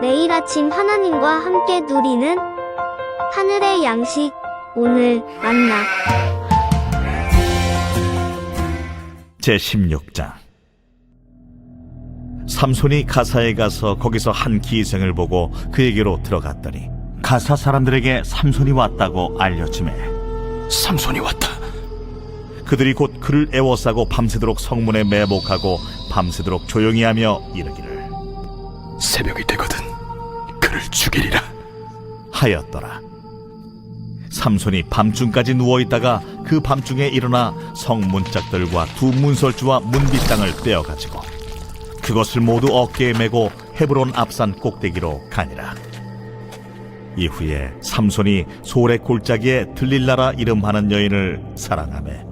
매일 아침 하나님과 함께 누리는 하늘의 양식 오늘 만나. 제16장. 삼손이 가사에 가서 거기서 한 기생을 보고 그에게로 들어갔더니 가사 사람들에게 삼손이 왔다고 알려주매 삼손이 왔다. 그들이 곧 그를 애워싸고 밤새도록 성문에 매복하고 밤새도록 조용히 하며 이르기를. 새벽이 되거든 그를 죽이리라. 하였더라 삼손이 밤중까지 누워 있다가 그 밤중에 일어나 성 문짝들과 두 문설주와 문빗장을 떼어가지고 그것을 모두 어깨에 메고 헤브론 앞산 꼭대기로 가니라 이후에 삼손이 소래 골짜기에 들릴라라 이름하는 여인을 사랑하매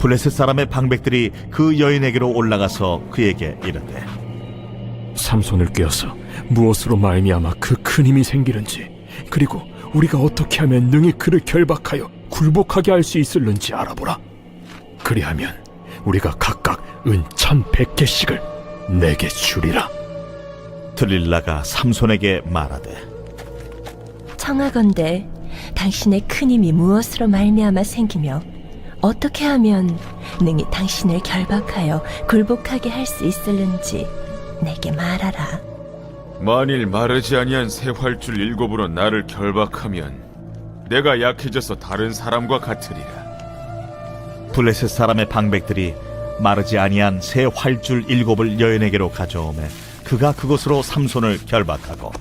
블레셋 사람의 방백들이 그 여인에게로 올라가서 그에게 이르되 삼손을 꿰어서 무엇으로 말미암아 그 큰 힘이 생기는지 그리고 우리가 어떻게 하면 능히 그를 결박하여 굴복하게 할 수 있을는지 알아보라. 그리하면 우리가 각각 은 천백 개씩을 내게 주리라. 들릴라가 삼손에게 말하되 청하건대 당신의 큰 힘이 무엇으로 말미암아 생기며 어떻게 하면 능히 당신을 결박하여 굴복하게 할 수 있을는지 내게 말하라. 만일 마르지 아니한 새 활줄 일곱으로 나를 결박하면 내가 약해져서 다른 사람과 같으리라. 블레셋 사람의 방백들이 마르지 아니한 새 활줄 일곱을 여인에게로 가져오매 그가 그것으로 삼손을 결박하고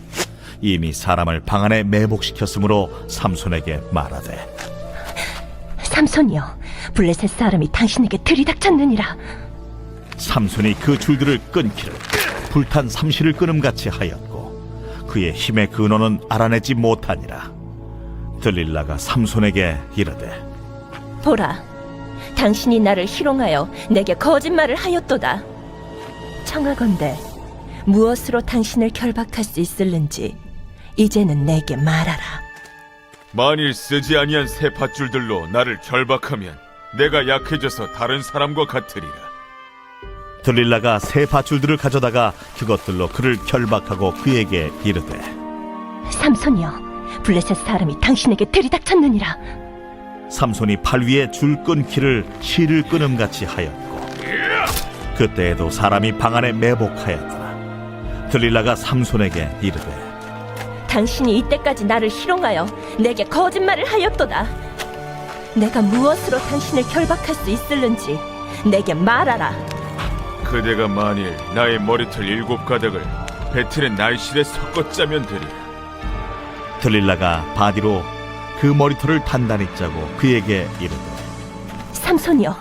이미 사람을 방 안에 매복시켰으므로 삼손에게 말하되 삼손이여, 블레셋 사람이 당신에게 들이닥쳤느니라. 삼손이 그 줄들을 끊기를 불탄 삼시를 끊음같이 하였고 그의 힘의 근원은 알아내지 못하니라 들릴라가 삼손에게 이르되 보라, 당신이 나를 희롱하여 내게 거짓말을 하였도다. 청하건대 무엇으로 당신을 결박할 수 있을는지 이제는 내게 말하라. 만일 쓰지 아니한 새 밧줄들로 나를 결박하면 내가 약해져서 다른 사람과 같으리라. 들릴라가 새 밧줄들을 가져다가 그것들로 그를 결박하고 그에게 이르되 삼손이여, 블레셋 사람이 당신에게 들이닥쳤느니라. 삼손이 팔 위에 줄 끊기를 실을 끊음같이 하였고 그때에도 사람이 방 안에 매복하였더라 들릴라가 삼손에게 이르되 당신이 이때까지 나를 희롱하여 내게 거짓말을 하였도다. 내가 무엇으로 당신을 결박할 수 있을는지 내게 말하라. 그대가 만일 나의 머리털 일곱 가닥을 배틀의 날실에 섞어 짜면 되리라. 들릴라가 바디로 그 머리털을 단단히 짜고 그에게 이르되 삼손이여,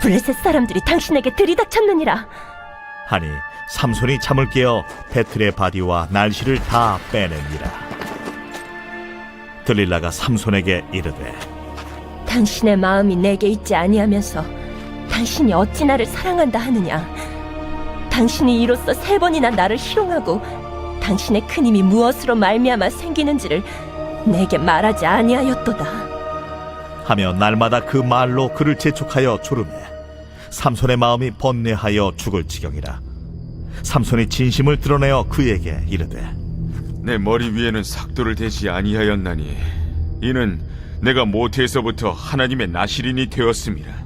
블레셋 사람들이 당신에게 들이닥쳤느니라. 하니 삼손이 잠을 깨어 배틀의 바디와 날씨를 다 빼냅니다 들릴라가 삼손에게 이르되 당신의 마음이 내게 있지 아니하면서 당신이 어찌 나를 사랑한다 하느냐? 당신이 이로써 세 번이나 나를 희롱하고 당신의 큰 힘이 무엇으로 말미암아 생기는지를 내게 말하지 아니하였도다. 하며 날마다 그 말로 그를 재촉하여 조르매 삼손의 마음이 번뇌하여 죽을 지경이라 삼손이 진심을 드러내어 그에게 이르되 내 머리 위에는 삭도를 대지 아니하였나니 이는 내가 모태에서부터 하나님의 나시린이 되었음이라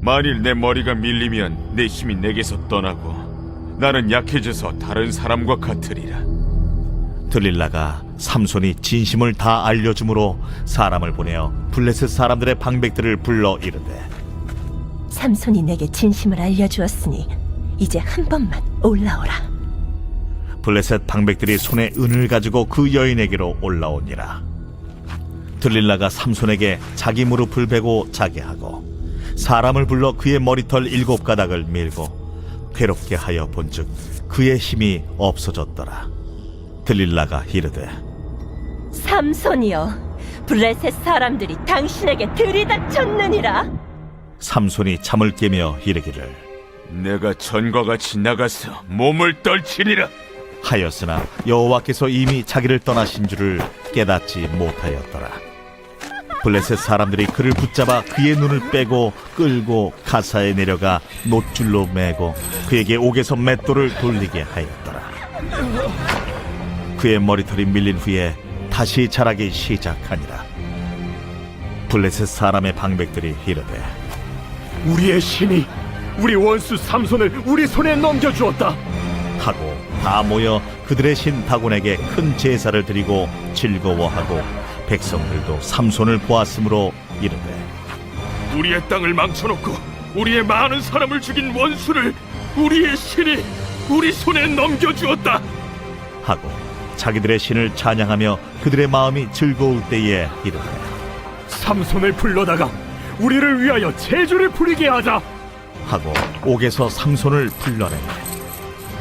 만일 내 머리가 밀리면 내 힘이 내게서 떠나고 나는 약해져서 다른 사람과 같으리라 들릴라가 삼손이 진심을 다 알려주므로 사람을 보내어 블레셋 사람들의 방백들을 불러 이르되 삼손이 내게 진심을 알려주었으니 이제 한 번만 올라오라. 블레셋 방백들이 손에 은을 가지고 그 여인에게로 올라오니라. 들릴라가 삼손에게 자기 무릎을 베고 자게 하고 사람을 불러 그의 머리털 일곱 가닥을 밀고 괴롭게 하여 본즉 그의 힘이 없어졌더라. 들릴라가 이르되 삼손이여, 블레셋 사람들이 당신에게 들이닥쳤느니라. 삼손이 잠을 깨며 이르기를 내가 전과 같이 나가서 몸을 떨치리라 하였으나 여호와께서 이미 자기를 떠나신 줄을 깨닫지 못하였더라. 블레셋 사람들이 그를 붙잡아 그의 눈을 빼고 끌고 가사에 내려가 노줄로 매고 그에게 옥에서 맷돌을 돌리게 하였더라. 그의 머리털이 밀린 후에 다시 자라기 시작하니라. 블레셋 사람의 방백들이 이르되 우리의 신이 우리 원수 삼손을 우리 손에 넘겨주었다. 하고 다 모여 그들의 신 다곤에게 큰 제사를 드리고 즐거워하고 백성들도 삼손을 보았으므로 이르되 우리의 땅을 망쳐놓고 우리의 많은 사람을 죽인 원수를 우리의 신이 우리 손에 넘겨주었다. 하고 자기들의 신을 찬양하며 그들의 마음이 즐거울 때에 이르되 삼손을 불러다가 우리를 위하여 제주를 부리게 하자. 하고 옥에서 삼손을 불러내니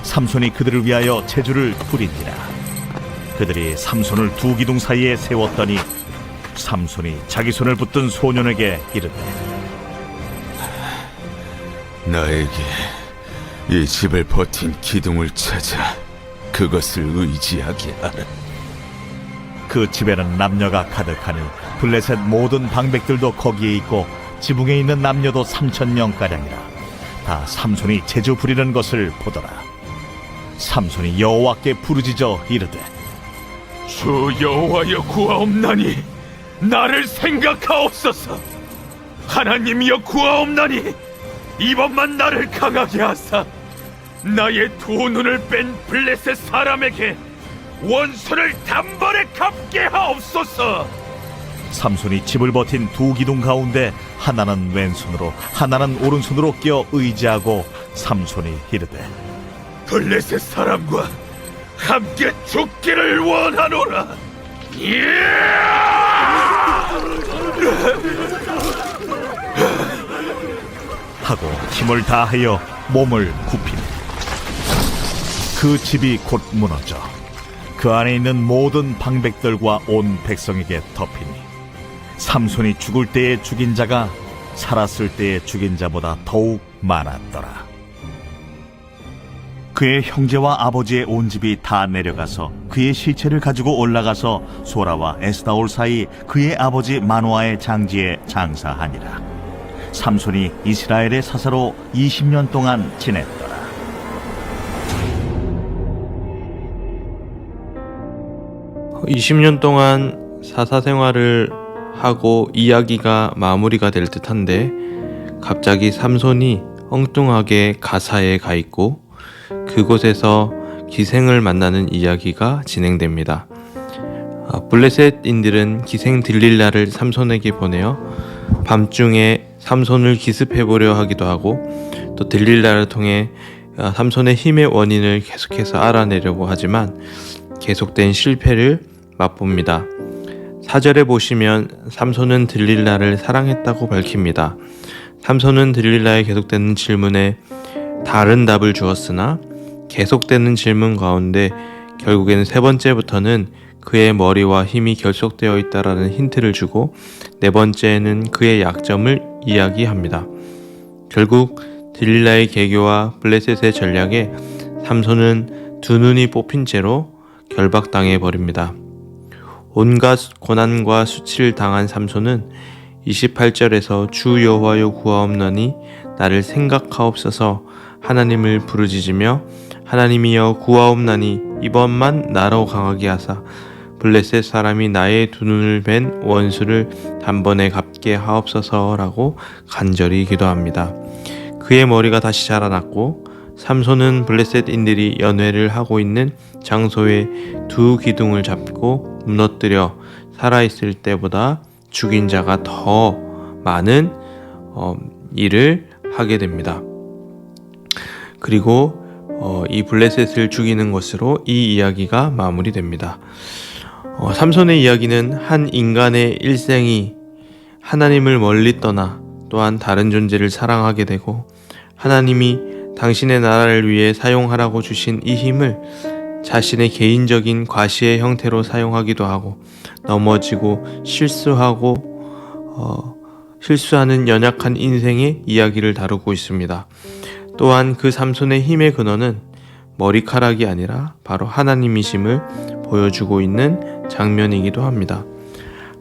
삼손이 그들을 위하여 제주를 부린지라 그들이 삼손을 두 기둥 사이에 세웠더니 삼손이 자기 손을 붙든 소년에게 이르되 나에게 이 집을 버틴 기둥을 찾아 그것을 의지하게 하라. 그 집에는 남녀가 가득하니 블레셋 모든 방백들도 거기에 있고 지붕에 있는 남녀도 삼천 명가량이라 다 삼손이 제주 부리는 것을 보더라 삼손이 여호와께 부르짖어 이르되 주 여호와여 구하옵나니 나를 생각하옵소서. 하나님이여 구하옵나니 이번만 나를 강하게 하사 나의 두 눈을 뺀 블레셋 사람에게 원수를 단번에 갚게 하옵소서. 삼손이 집을 버틴 두 기둥 가운데 하나는 왼손으로 하나는 오른손으로 끼어 의지하고 삼손이 이르되 블레셋 사람과 함께 죽기를 원하노라. 하고 힘을 다하여 몸을 굽히니 그 집이 곧 무너져 그 안에 있는 모든 방백들과 온 백성에게 덮이니 삼손이 죽을 때에 죽인 자가 살았을 때에 죽인 자보다 더욱 많았더라. 그의 형제와 아버지의 온 집이 다 내려가서 그의 시체를 가지고 올라가서 소라와 에스다올 사이 그의 아버지 마노아의 장지에 장사하니라. 삼손이 이스라엘의 사사로 20년 동안 지냈더라. 어, 20년 동안 사사 생활을 하고 이야기가 마무리가 될 듯한데 갑자기 삼손이 엉뚱하게 가사에 가 있고 그곳에서 기생을 만나는 이야기가 진행됩니다. 아, 블레셋인들은 기생 딜릴라를 삼손에게 보내어 밤중에 삼손을 기습해 보려 하기도 하고 또 딜릴라를 통해 아, 삼손의 힘의 원인을 계속해서 알아내려고 하지만 계속된 실패를 맛봅니다. 사절에 보시면 삼손은 들릴라를 사랑했다고 밝힙니다. 삼손은 들릴라의 계속되는 질문에 다른 답을 주었으나 계속되는 질문 가운데 결국에는 세 번째부터는 그의 머리와 힘이 결속되어 있다라는 힌트를 주고 네 번째는 그의 약점을 이야기합니다. 결국 딜릴라의 개교와 블레셋의 전략에 삼손은 두 눈이 뽑힌 채로 결박당해 버립니다. 온갖 고난과 수치를 당한 삼손은 28절에서 주 여호와여 구하옵나니 나를 생각하옵소서 하나님을 부르짖으며 하나님이여 구하옵나니 이번만 나로 강하게 하사 블레셋 사람이 나의 두 눈을 벤 원수를 단번에 갚게 하옵소서라고 간절히 기도합니다. 그의 머리가 다시 자라났고 삼손은 블레셋인들이 연회를 하고 있는 장소에 두 기둥을 잡고 무너뜨려 살아있을 때보다 죽인 자가 더 많은 어, 일을 하게 됩니다. 그리고 어, 이 블레셋을 죽이는 것으로 이 이야기가 마무리됩니다. 어, 삼손의 이야기는 한 인간의 일생이 하나님을 멀리 떠나 또한 다른 존재를 사랑하게 되고 하나님이 당신의 나라를 위해 사용하라고 주신 이 힘을 자신의 개인적인 과시의 형태로 사용하기도 하고 넘어지고 실수하고 어, 실수하는 연약한 인생의 이야기를 다루고 있습니다. 또한 그 삼손의 힘의 근원은 머리카락이 아니라 바로 하나님이심을 보여주고 있는 장면이기도 합니다.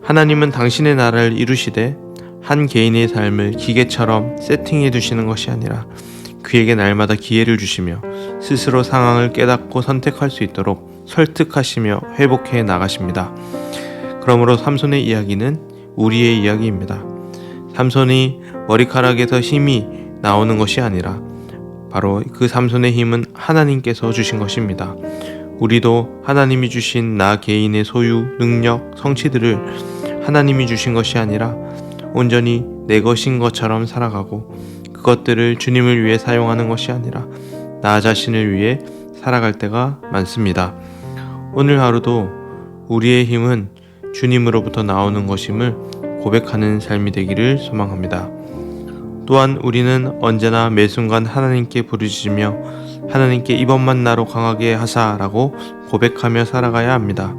하나님은 당신의 나라를 이루시되 한 개인의 삶을 기계처럼 세팅해 두시는 것이 아니라 그에게 날마다 기회를 주시며 스스로 상황을 깨닫고 선택할 수 있도록 설득하시며 회복해 나가십니다. 그러므로 삼손의 이야기는 우리의 이야기입니다. 삼손이 머리카락에서 힘이 나오는 것이 아니라 바로 그 삼손의 힘은 하나님께서 주신 것입니다. 우리도 하나님이 주신 나 개인의 소유, 능력, 성취들을 하나님이 주신 것이 아니라 온전히 내 것인 것처럼 살아가고 그것들을 주님을 위해 사용하는 것이 아니라 나 자신을 위해 살아갈 때가 많습니다. 오늘 하루도 우리의 힘은 주님으로부터 나오는 것임을 고백하는 삶이 되기를 소망합니다. 또한 우리는 언제나 매 순간 하나님께 부르짖으며 하나님께 이번만 나로 강하게 하사라고 고백하며 살아가야 합니다.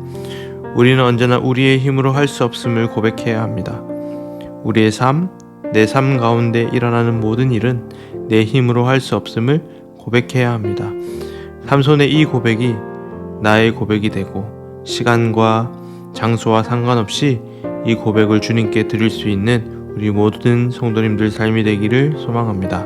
우리는 언제나 우리의 힘으로 할 수 없음을 고백해야 합니다. 우리의 삶, 내 삶 가운데 일어나는 모든 일은 내 힘으로 할 수 없음을 고백해야 합니다. 삼손의 이 고백이 나의 고백이 되고 시간과 장소와 상관없이 이 고백을 주님께 드릴 수 있는 우리 모든 성도님들 삶이 되기를 소망합니다.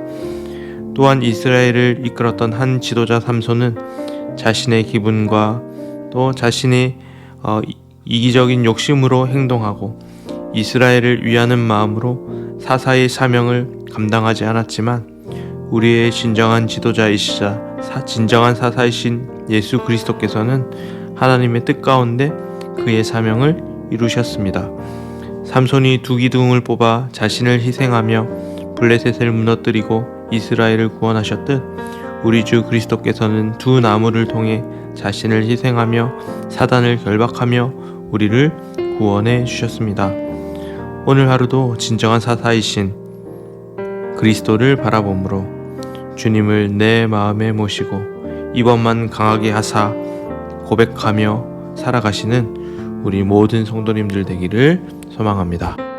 또한 이스라엘을 이끌었던 한 지도자 삼손은 자신의 기분과 또 자신의 어, 이- 이기적인 욕심으로 행동하고 이스라엘을 위하는 마음으로 사사의 사명을 감당하지 않았지만 우리의 진정한 지도자이시자 사- 진정한 사사이신 예수 그리스도께서는 하나님의 뜻 가운데 그의 사명을 이루셨습니다. 삼손이 두 기둥을 뽑아 자신을 희생하며 블레셋을 무너뜨리고 이스라엘을 구원하셨듯 우리 주 그리스도께서는 두 나무를 통해 자신을 희생하며 사단을 결박하며 우리를 구원해 주셨습니다. 오늘 하루도 진정한 사사이신 그리스도를 바라보므로 주님을 내 마음에 모시고 이번만 강하게 하사 고백하며 살아가시는 우리 모든 성도님들 되기를 소망합니다.